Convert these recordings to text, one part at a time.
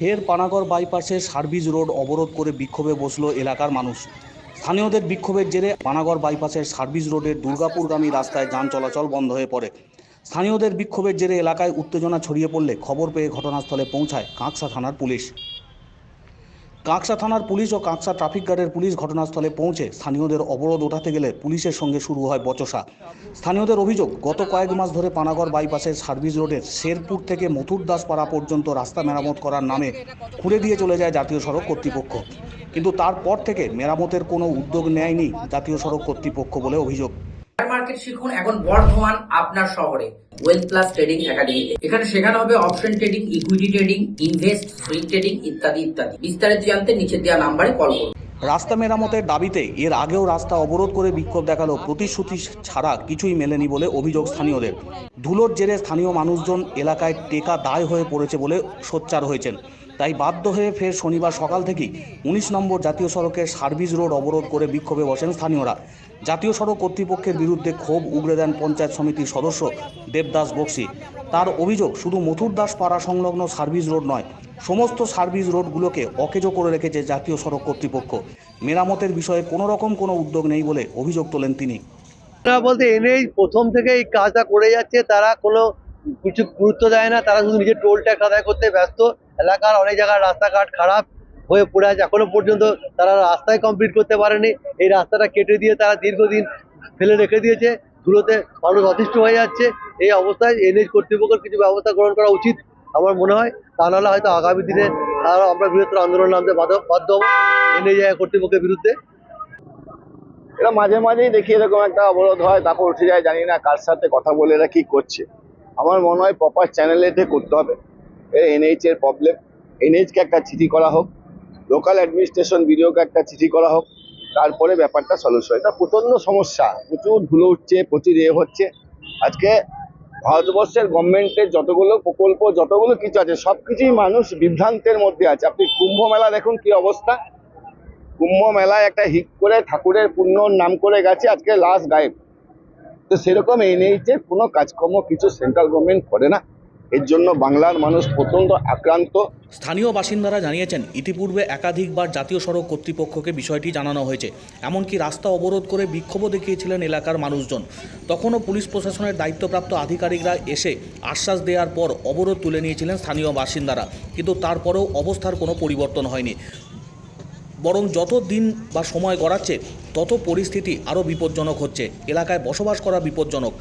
ফের Panagarh বাইপাসে service road অবরোধ করে বিক্ষোভে বসল এলাকার মানুষ। স্থানীয়দের বিক্ষোভের জেরে পানাগড় বাইপাসের সার্ভিস রোডের দুর্গাপুরগামী রাস্তায় যান চলাচল বন্ধ হয়ে পড়ে। স্থানীয়দের বিক্ষোভের জেরে এলাকায় উত্তেজনা ছড়িয়ে পড়লে খবর পেয়ে ঘটনাস্থলে পৌঁছায় কাঁকসা থানার পুলিশ। কাঁকসা থানার পুলিশ ও কাঁকসা ট্রাফিক গার্ডের পুলিশ ঘটনাস্থলে পৌঁছে স্থানীয়দের অবরোধ ওঠাতে গেলে পুলিশের সঙ্গে শুরু হয় বচসা। স্থানীয়দের অভিযোগ, গত কয়েক মাস ধরে পানাগড় বাইপাসের সার্ভিস রোডের শেরপুর থেকে মথুর দাসপাড়া পর্যন্ত রাস্তা মেরামত করার নামে খুঁড়ে দিয়ে চলে যায় জাতীয় সড়ক কর্তৃপক্ষ। কিন্তু তারপর থেকে মেরামতের কোনো উদ্যোগ নেয়নি জাতীয় সড়ক কর্তৃপক্ষ বলে অভিযোগ। শেয়ার মার্কেট শিখুন এখন বর্ধমান আপনার শহরে ওয়েল প্লাস ট্রেডিং একাডেমি এখানে শেখানো হবে option trading equity trading invest swing trading ইত্যাদি ইত্যাদি। বিস্তারিত জানতে নিচে দেওয়া নাম্বারে কল করুন। রাস্তা মেরামতের দাবিতে এর আগেও রাস্তা অবরোধ করে বিক্ষোভ দেখাল। প্রতিশ্রুতি ছাড়া কিছুই মেলেনি বলে অভিযোগ স্থানীয়দের। ধুলোর জেরে স্থানীয় মানুষজন এলাকায় টেকা দায় হয়ে পড়েছে বলে সোচ্চার হয়েছেন। তাই বাধ্য হয়ে ফের শনিবার সকাল থেকেই উনিশ নম্বর জাতীয় সড়কের সার্ভিস রোড অবরোধ করে বিক্ষোভে বসেন স্থানীয়রা। জাতীয় সড়ক কর্তৃপক্ষের বিরুদ্ধে ক্ষোভ উগড়ে দেন পঞ্চায়েত সমিতির সদস্য দেবদাস বক্সি। তার অভিযোগ শুধু মথুর দাস পাড়া সংলগ্ন সার্ভিস রোড নয় সমস্ত সার্ভিস রোডগুলোকে অকেজো করে রেখেছে জাতীয় সড়ক কর্তৃপক্ষ। মেরামতের বিষয়ে কোনো রকম কোনো উদ্যোগ নেই বলে অভিযোগ তোলেন তিনি। বলতে এনেই প্রথম থেকে এই কাজটা করে যাচ্ছে। তারা কোনো কিছু গুরুত্ব দেয় না। তারা শুধু নিজের টোল ট্যাক্স আদায় করতে ব্যস্ত। এলাকার অনেক জায়গায় রাস্তাঘাট খারাপ হয়ে পড়ে আছে। এখনও পর্যন্ত তারা রাস্তায় কমপ্লিট করতে পারেনি। এই রাস্তাটা কেটে দিয়ে তারা দীর্ঘদিন ফেলে রেখে দিয়েছে। ধুলোতে মানুষ অতিষ্ঠ হয়ে যাচ্ছে। এই অবস্থায় এনএইচ কর্তৃপক্ষের কিছু ব্যবস্থা গ্রহণ করা উচিত। আমার মনে হয়, তা নাহলে হয়তো আগামী দিনে আরও আমরা বৃহত্তর আন্দোলন নামতে বাধ্য- হব এনএইচ কর্তৃপক্ষের বিরুদ্ধে। এরা মাঝে মাঝেই দেখি এরকম একটা অবরোধ হয়, তারপর উঠে যায়, জানি না কার সাথে কথা বলে এরা কি করছে। আমার মনে হয় প্রপার চ্যানেলেতে করতে হবে। এনএইচ এর প্রবলেম এনএইচ কে একটা চিঠি করা হোক লোকাল অ্যাডমিনিস্ট্রেশন বিডিওকে একটা চিঠি করা হোক, তারপরে ব্যাপারটা সলিউশন এটা প্রচণ্ড সমস্যা, প্রচুর ধুলো উঠছে, প্রচুর ইয়ে হচ্ছে। আজকে ভারতবর্ষের গভর্নমেন্টের যতগুলো প্রকল্প, যতগুলো কিছু আছে সব কিছুই মানুষ বিভ্রান্তের মধ্যে আছে। আপনি কুম্ভ মেলা দেখুন কি অবস্থা। কুম্ভ মেলায় একটা হিট করে ঠাকুরের পুণ্য নাম করে গেছে আজকে লাস্ট গায়েব। তো সেরকম এনএইচ এর কোনো কাজকর্ম কিছু সেন্ট্রাল গভর্নমেন্ট করে না। এর জন্য বাংলার মানুষ প্রচণ্ড আক্রান্ত। স্থানীয় বাসিন্দারা জানিয়েছেন, ইতিপূর্বে একাধিকবার জাতীয় সড়ক কর্তৃপক্ষকে বিষয়টি জানানো হয়েছে। এমনকি রাস্তা অবরোধ করে বিক্ষোভও দেখিয়েছিলেন এলাকার মানুষজন। তখনও পুলিশ প্রশাসনের দায়িত্বপ্রাপ্ত আধিকারিকরা এসে আশ্বাস দেওয়ার পর অবরোধ তুলে নিয়েছিলেন স্থানীয় বাসিন্দারা। কিন্তু তারপরেও অবস্থার কোনো পরিবর্তন হয়নি। বরং যত দিন বা সময় গড়াচ্ছে, তত পরিস্থিতি আরও বিপজ্জনক হচ্ছে। এলাকায় বসবাস করা বিপজ্জনক।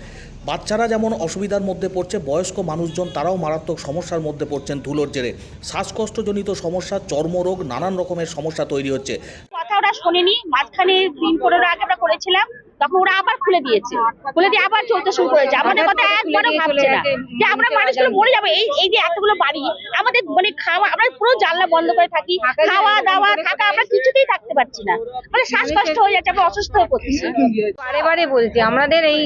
বাচ্চারা যেমন অসুবিধার মধ্যে পড়ছে, বয়স্ক মানুষজন তারাও মারাত্মক সমস্যার মধ্যে পড়ছেন ধুলোর জেরে। শ্বাসকষ্টজনিত সমস্যা, চর্মরোগ, নানান রকমের সমস্যা তৈরি হচ্ছে। কথা ওরা শোনেনি। মাঝখানে দিন পনেরো আগে আমরা করেছিলাম। তখন ওরা আবার খুলে দিয়েছে। খুলে দিয়ে আবার চলতে শুরু করেছে। আমাদের কথা একবারও ভাবছে না। যে আমরা মানুষগুলো মরে যাব। এই এই যে এতগুলো বাড়ি আমাদের মানে খাওয়া আমরা পুরো জানলা বন্ধ করে থাকি। খাওয়া দাওয়া থাকা আমরা কিছুতেই থাকতে পারছি না। মানে শ্বাসকষ্ট হয়ে যাচ্ছে আমরা অসুস্থ হয়ে পড়ছি। বারে বারে বলছি আমাদের এই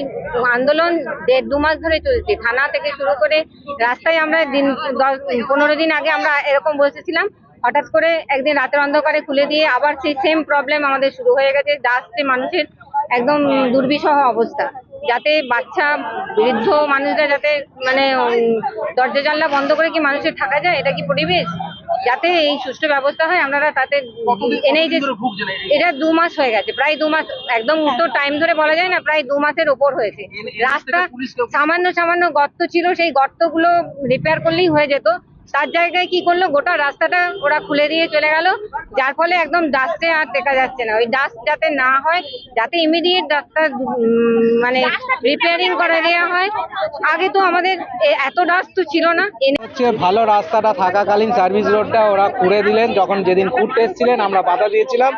আন্দোলন দেড় দু মাস ধরে চলছে। থানা থেকে শুরু করে রাস্তায় আমরা দিন দশ পনেরো দিন আগে আমরা এরকম বসেছিলাম। হঠাৎ করে একদিন রাতের অন্ধকারে খুলে দিয়ে আবার সেই সেম প্রবলেম আমাদের শুরু হয়ে গেছে। ডাস্টে মানুষের একদম দুর্বিষহ অবস্থা। যাতে বাচ্চা বৃদ্ধ মানুষরা যাতে মানে দরজা জানলা বন্ধ করে কি মানুষের থাকা যায়? এটা কি পরিবেশ? যাতে এই সুষ্ঠু ব্যবস্থা হয় আমরা তাতে এনেই যে। এটা দু মাস হয়ে গেছে প্রায় দু মাস একদম তো টাইম ধরে বলা যায় না প্রায় দু মাসের ওপর হয়েছে। রাস্তা সামান্য সামান্য গর্ত ছিল সেই গর্তগুলো রিপেয়ার করলেই হয়ে যেত। তার জায়গায় কি করল? গোটা রাস্তাটা ওরা খুলে দিয়ে চলে গেল। যার ফলে একদম ডাস্টে আর দেখা যাচ্ছে না। ওই ডাস্ট যাতে না হয়, যাতে ইমিডিয়েট রাস্তা মানে রিপেয়ারিং করে দেওয়া হয়। আগে তো আমাদের এত ডাস্ট তো ছিল না। হচ্ছে ভালো রাস্তাটা থাকাকালীন সার্ভিস রোডটা ওরা খুঁড়ে দিলেন। যখন যেদিন খুঁড়তে এসেছিলেন, আমরা বাধা দিয়েছিলাম।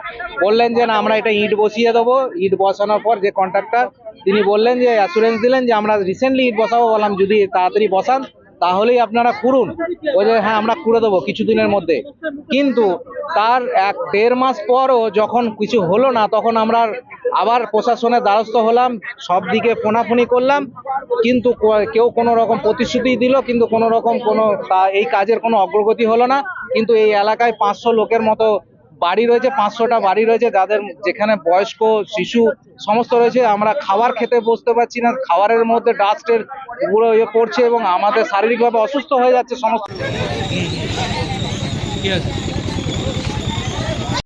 বললেন যে, না, আমরা এটা ইট বসিয়ে দেবো। ইট বসানোর পর যে কন্ট্রাক্টর তিনি বললেন যে অ্যাসুরেন্স দিলেন যে, আমরা রিসেন্টলি ইট বসাবো। বললাম, যদি তাড়াতাড়ি বসান তাহলেই আপনারা খুঁড়ুন। ওই যে হ্যাঁ আমরা খুঁড়ে দেবো কিছুদিনের মধ্যে। কিন্তু তার এক দেড় মাস পরও যখন কিছু হলো না, তখন আমরা আবার প্রশাসনের দ্বারস্থ হলাম, সব দিকে ফোনাফুনি করলাম। কিন্তু কেউ কোনো রকম প্রতিশ্রুতি দিল, কিন্তু কোনো রকম কোনো এই কাজের কোনো অগ্রগতি হলো না। কিন্তু এই এলাকায় পাঁচশো লোকের মতো বাড়ি রয়েছে, পাঁচশোটা বাড়ি রয়েছে, যাদের যেখানে বয়স্ক, শিশু সমস্ত রয়েছে। আমরা খাবার খেতে বসতে পারছি না, খাবারের মধ্যে ডাস্টের পুরো ইয়ে পড়ছে এবং আমাদের শারীরিকভাবে অসুস্থ হয়ে যাচ্ছে সমস্ত।